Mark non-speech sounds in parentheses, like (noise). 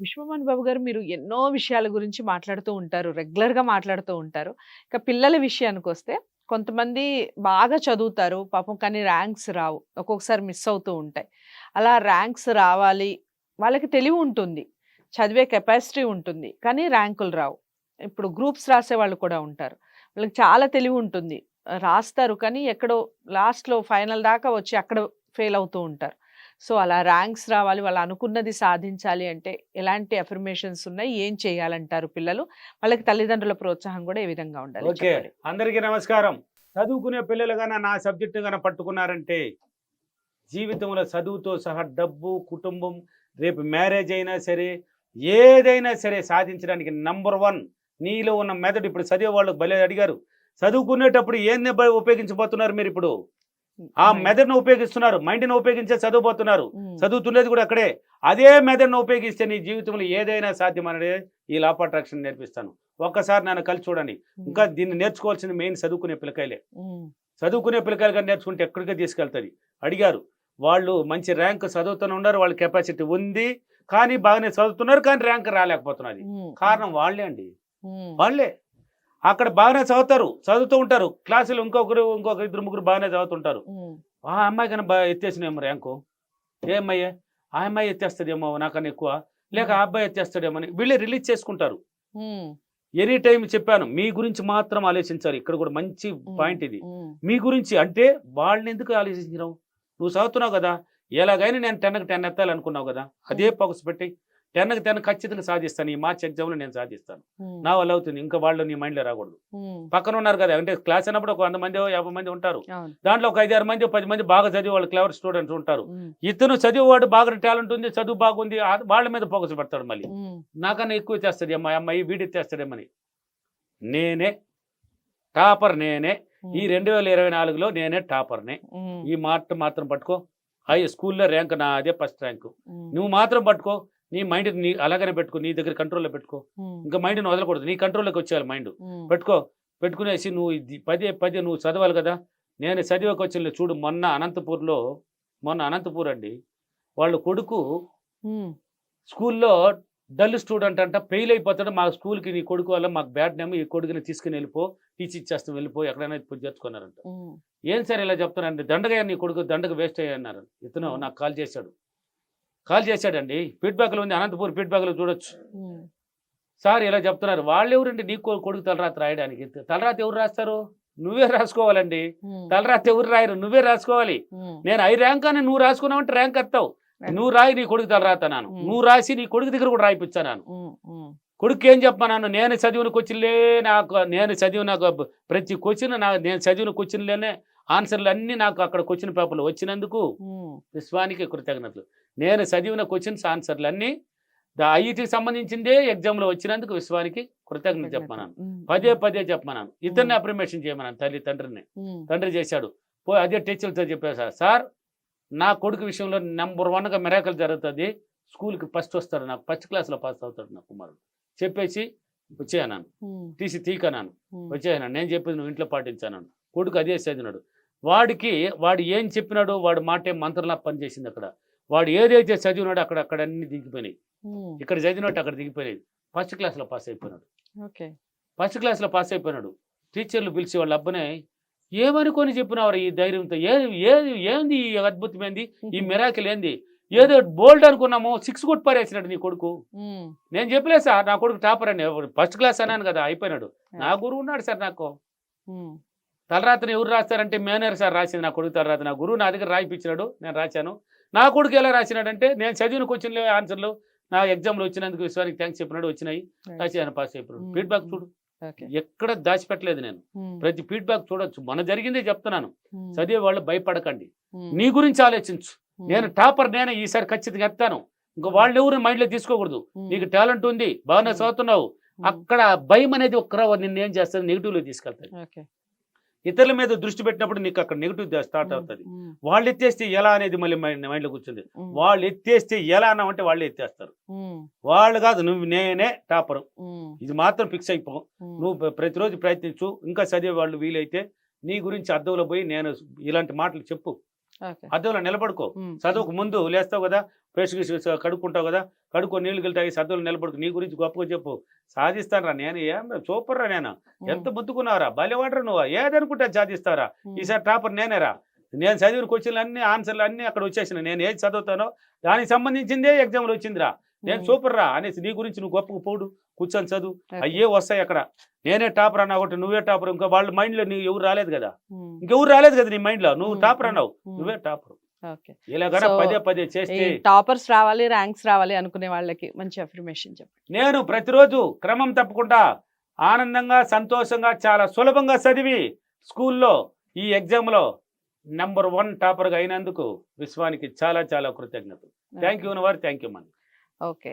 విశ్వమోహన్ బాబు గారు మీరు ఎన్నో విషయాల గురించి మాట్లాడుతూ ఉంటారు. రెగ్యులర్‌గా మాట్లాడుతూ ఉంటారు. ఇక పిల్లల విషయానికి వస్తే కొంతమంది బాగా చదువుతారు. పాపం కానీ ర్యాంక్స్ రావు. ఒక్కొక్కసారి మిస్ అవుతూ ఉంటాయి. అలా ర్యాంక్స్ రావాలి. వాళ్ళకి తెలివి ఉంటుంది. చదివే కెపాసిటీ ఉంటుంది. కానీ ర్యాంకులు రావు. ఇప్పుడు గ్రూప్స్ రాసేవాళ్ళు కూడా ఉంటారు. వాళ్ళకి చాలా తెలివి ఉంటుంది. రాస్తారు కానీ ఎక్కడో లాస్ట్‌లో ఫైనల్ దాకా వచ్చి అక్కడ ఫెయిల్ అవుతూ ఉంటారు. సో, అలా ర్యాంక్స్ రావాలి. వాళ్ళు అనుకున్నది సాధించాలి అంటే ఎలాంటి అఫర్మేషన్స్ ఉన్నాయి? ఏం చేయాలంటారు పిల్లలు? వాళ్ళకి తల్లిదండ్రుల ప్రోత్సాహం కూడా ఏ విధంగా ఉండాలి? ఓకే. అందరికీ నమస్కారం చదువుకునే పిల్లలు గాన నా సబ్జెక్టు గాన పట్టుకున్నారంటే జీవితంలో చదువుతో సహా డబ్బు కుటుంబం రేపు మ్యారేజ్ అయినా సరే ఏదైనా సరే సాధించడానికి నంబర్ వన్ నీలో ఉన్న మెదడు ఇప్పుడు చదివే వాళ్ళకి భలే అడిగారు చదువుకునేటప్పుడు ఏం ఉపయోగించబోతున్నారు మీరు ఇప్పుడు ఆ. మెదడును ఉపయోగిస్తున్నారు మైండ్ని ఉపయోగించే చదువుపోతున్నారు హ్మ్. చదువుతున్నది కూడా అక్కడే. అదే మెదడును ఉపయోగిస్తే నీ జీవితంలో ఏదైనా సాధ్యమనేది ఈ లాప్ అట్రాక్షన్ నేర్పిస్తాను. ఒక్కసారి నన్ను కలిసి చూడండి. ఇంకా దీన్ని నేర్చుకోవాల్సింది మెయిన్ చదువుకునే పిల్లకాయలే. చదువుకునే పిల్లకాయలు కానీ నేర్చుకుంటే ఎక్కడికే తీసుకెళ్తుంది అడిగారు. వాళ్ళు మంచి ర్యాంక్ చదువుతూనే ఉన్నారు వాళ్ళ కెపాసిటీ ఉంది కానీ బాగానే చదువుతున్నారు కానీ ర్యాంక్ రాలేకపోతున్నది. కారణం వాళ్ళే అండి. వాళ్ళే. అక్కడ బాగానే చదువుతారు చదువుతూ ఉంటారు. క్లాసులు ఇంకొకరు ఇంకొకరు ఇద్దరు ముగ్గురు బాగానే చదువుతుంటారు. ఆ అమ్మాయి కన్నా బాగా ఎత్తేసినేమో ర్యాంకు. ఏ అమ్మాయి? ఆ అమ్మాయి ఎత్తేస్తుందేమో నాకన్నా ఎక్కువ. లేక ఆ అబ్బాయి ఎత్తేస్తాడేమో అని వీళ్ళే రిలీజ్ చేసుకుంటారు. ఎనీ టైం చెప్పాను మీ గురించి మాత్రం ఆలోచించాలి. ఇక్కడ కూడా మంచి పాయింట్ ఇది. మీ గురించి అంటే వాళ్ళని ఎందుకు ఆలోచించినావు? నువ్వు చదువుతున్నావు కదా. ఎలాగైనా నేను టెన్కి టెన్ ఎత్తాలనుకున్నావు కదా. అదే ఫోకస్ పెట్టి టెన్కి టెన్ ఖచ్చితంగా సాధిస్తాను ఈ మార్చ్ ఎగ్జామ్లో నేను సాధిస్తాను. నా వల్ల అవుతుంది ఇంకా వాళ్ళు నీ మైండ్లో రాకూడదు. పక్కన ఉన్నారు కదా అంటే క్లాస్ అన్నప్పుడు ఒక వంద మంది యాభై మంది ఉంటారు. దాంట్లో ఒక ఐదారు మంది పది మంది బాగా చదివే వాళ్ళు క్లవర్ స్టూడెంట్స్ ఉంటారు. ఇతను చదివేవాడు బాగా టాలెంట్ ఉంది చదువు బాగుంది వాళ్ళ మీద ఫోకస్ పెడతాడు మళ్ళీ. నాకన్నా ఎక్కువ చేస్తుంది అమ్మాయి అమ్మాయి వీడి తెస్తాడేమని నేనే టాపర్ నేనే ఈ రెండు వేల ఇరవై నాలుగులో నేనే టాపర్నే. ఈ మాట మాత్రం పట్టుకో హై స్కూల్లో ర్యాంక్ నా అదే ఫస్ట్ ర్యాంకు. నువ్వు మాత్రం పట్టుకో నీ మైండ్ నీ అలాగనే పెట్టుకో నీ దగ్గర కంట్రోల్లో పెట్టుకో. ఇంకా మైండ్ని వదలకూడదు. నీ కంట్రోల్లోకి వచ్చేయాలి మైండ్. పెట్టుకో. పెట్టుకునేసి నువ్వు పదే పదే నువ్వు చదవాలి కదా. నేను చదివేకి వచ్చిన చూడు. మొన్న అనంతపూర్లో మొన్న అనంతపూర్ అండి. వాళ్ళ కొడుకు. స్కూల్లో డల్ స్టూడెంట్ అంట ఫెయిల్ అయిపోతాడు. మా స్కూల్కి నీ కొడుకు వల్ల మాకు బ్యాడ్ నేమ్ ఈ కొడుకుని తీసుకుని వెళ్ళిపో టీచ్ ఇచ్చేస్తాం వెళ్ళిపో ఎక్కడైనా చేర్చుకున్నారంట. ఏం సార్ ఇలా చెప్తానండి దండగా నీ కొడుకు దండగా వేస్ట్ అయ్యన్నారు ఇతను నాకు కాల్ చేశాడు. కాల్ చేశాడండి. ఫీడ్బ్యాక్లో ఉంది. అనంతపూర్ ఫీడ్బ్యాక్లో చూడొచ్చు. సార్ ఇలా చెప్తున్నారు. వాళ్ళు ఎవరండి నీ కొడుకు తలరాత రాయడానికి. తలరాత ఎవరు రాస్తారు? నువ్వే రాసుకోవాలండి. హ్మ్. తలరాత ఎవరు రాయరు? నువ్వే రాసుకోవాలి. నేను ఐ ర్యాంక్ అని నువ్వు రాసుకున్నావు అంటే ర్యాంక్. Right. నువ్వు రాయి నీ కొడుకు తలరాత నాను. నువ్వు రాసి నీ కొడుకు దగ్గర కూడా రాయిపించాను. కొడుకు ఏం చెప్పమన్నాను నేను చదివిన క్వశ్చన్లే నాకు నేను చదివిన ప్రతి క్వశ్చన్ నా నేను చదివిన క్వశ్చన్లేనే ఆన్సర్లు అన్నీ నాకు అక్కడ క్వశ్చన్ పేపర్లు వచ్చినందుకు. విశ్వానికి కృతజ్ఞతలు. నేను చదివిన క్వశ్చన్స్ ఆన్సర్లు అన్నీ ద ఐఐటికి సంబంధించిందే ఎగ్జామ్లో వచ్చినందుకు విశ్వానికి కృతజ్ఞత చెప్పమన్నాను. పదే పదే చెప్పమన్నాను. ఇద్దరిని. అప్రిమేషన్ చేయమన్నాను తల్లి తండ్రిని. తండ్రి చేశాడు. పో అదే టీచర్తో చెప్పారు సార్. సార్ నా కొడుకు విషయంలో నెంబర్ వన్గా మిరాకల్ జరుగుతుంది. స్కూల్కి ఫస్ట్ వస్తాడు నాకు ఫస్ట్ క్లాస్లో పాస్ అవుతాడు నా కుమారుడు. చెప్పేసి వచ్చేయన్నాను. హ్మ్. తీసి తీకనాను హ్మ్. వచ్చేయన్నాను. నేను చెప్పింది నువ్వు ఇంట్లో పాటించాను కొడుకు అదే చదివినాడు. వాడికి వాడు ఏం చెప్పినాడో వాడు మాటే మంత్రంలా పనిచేసింది అక్కడ. వాడు ఏదైతే చదివినాడో అక్కడ అక్కడ అన్ని దిగిపోయినాయి. ఇక్కడ చదివినట్టు అక్కడ దిగిపోయినాయి. ఫస్ట్ క్లాస్లో పాస్ అయిపోయినాడు. ఫస్ట్ క్లాస్లో పాస్ అయిపోయినాడు. టీచర్లు పిలిచి వాళ్ళ అబ్బనే ఏమనుకొని చెప్పినవారు ఈ ధైర్యంతో? ఏది ఏది ఏంది ఈ అద్భుతమైంది ఈ (laughs) మిరాకిల్ ఏంది? ఏదో బోల్డ్ అనుకున్నాము సిక్స్ కొట్టి పారేసినాడు నీ కొడుకు. నేను చెప్పలేదు సార్ నా కొడుకు టాపర్ అని. ఫస్ట్ క్లాస్ అన్నాను కదా అయిపోయినాడు. నా గురువు ఉన్నాడు సార్ నాకు. హ్మ్. తలరాతను ఎవరు రాస్తారంటే మేనేర్ సార్ రాసింది నా కొడుకు తలరాత నా గురువు నా దగ్గర రాయిపించినాడు నేను రాశాను నా కొడుకు ఎలా రాసినాడంటే నేను చదివిన క్వశ్చన్లు ఆన్సర్లు నా ఎగ్జామ్లో వచ్చినందుకు విశ్వానికి థ్యాంక్స్ చెప్పినాడు వచ్చినాయి. రాశాను పాస్ అయిపోయాడు Hmm. ఫీడ్బ్యాక్ చూడు ఓకే. ఎక్కడ దాచిపెట్టలేదు నేను హ్మ్. ప్రతి ఫీడ్బ్యాక్ చూడొచ్చు మన జరిగిందే చెప్తున్నాను హ్మ్. చదివే వాళ్ళు భయపడకండి. నీ గురించి ఆలోచించు. నేను టాపర్ నేనే ఈసారి ఖచ్చితంగా ఎత్తాను ఇంకా వాళ్ళు ఎవరు మైండ్లో తీసుకోకూడదు. నీకు టాలెంట్ ఉంది బాగానే Hmm. చదువుతున్నావు. అక్కడ భయం అనేది ఒక్కరా నిన్ను ఏం చేస్తుంది నెగిటివ్లో తీసుకెళ్తాయి ఓకే. ఇతరుల మీద దృష్టి పెట్టినప్పుడు నీకు అక్కడ నెగిటివ్ స్టార్ట్. అవుతుంది. వాళ్ళు ఎత్తేస్తే ఎలా అనేది మళ్ళీ మైండ్ మైండ్లో కూర్చుంది. వాళ్ళు ఎత్తేస్తే ఎలా అన్నామంటే వాళ్ళు ఎత్తేస్తారు. వాళ్ళు కాదు నువ్వు నేనే టాపరు. ఇది మాత్రం ఫిక్స్ అయిపో. నువ్వు ప్ర- ప్రతిరోజు ప్రయత్నించు ఇంకా చదివే వాళ్ళు వీలైతే నీ గురించి అద్దంలో పోయి నేను ఇలాంటి మాటలు చెప్పు ఓకే. అద్దంలో నిలబడుకో. చదువుకు ముందు లేస్తావు కదా ఫ్రెష్ గిష్ కడుక్కుంటావు కదా కడుక్కో నీళ్ళు గిల్తాయి సద్దులు నిలబడుకు. నీ గురించి గొప్పగా చెప్పు. సాధిస్తానరా నేను. ఏం సూపర్ రా నేను. ఎంత ముద్దుకున్నావురా బలివాడరా నువ్వు. ఏదనుకుంటే అది సాధిస్తావురా. ఈసారి టాపర్ నేనేరా. నేను చదివిన క్వశ్చన్లు అన్ని ఆన్సర్లు అన్ని అక్కడ వచ్చేసిన నేను ఏది చదువుతానో దానికి సంబంధించిందే ఎగ్జామ్లో వచ్చిందిరా. నేను సూపర్ రా అనేసి నీ గురించి నువ్వు గొప్పగా పోడు కూర్చొని చదువు. అయ్యే వస్తాయి అక్కడ. నేనే టాపర్ అన్నా ఒకటి నువ్వే టాపర్. ఇంకా వాళ్ళ మైండ్లో నీకు ఎవరు రాలేదు కదా. ఇంకెవరు రాలేదు కదా నీ మైండ్లో. నువ్వు. టాపర్ అన్నావు. నువ్వే టాపర్. పదే పదే చేస్తే టాపర్స్ రావాలి ర్యాంక్స్ రావాలి అనుకునే వాళ్ళకి మంచి అఫర్మేషన్ చెప్పండి. నేను ప్రతిరోజు క్రమం తప్పకుండా ఆనందంగా సంతోషంగా చాలా సులభంగా చదివి స్కూల్లో ఈ ఎగ్జామ్లో నెంబర్ వన్ టాపర్గా అయినందుకు విశ్వానికి చాలా చాలా కృతజ్ఞత థ్యాంక్ యూ వారు థ్యాంక్ యూ మన్ ఓకే.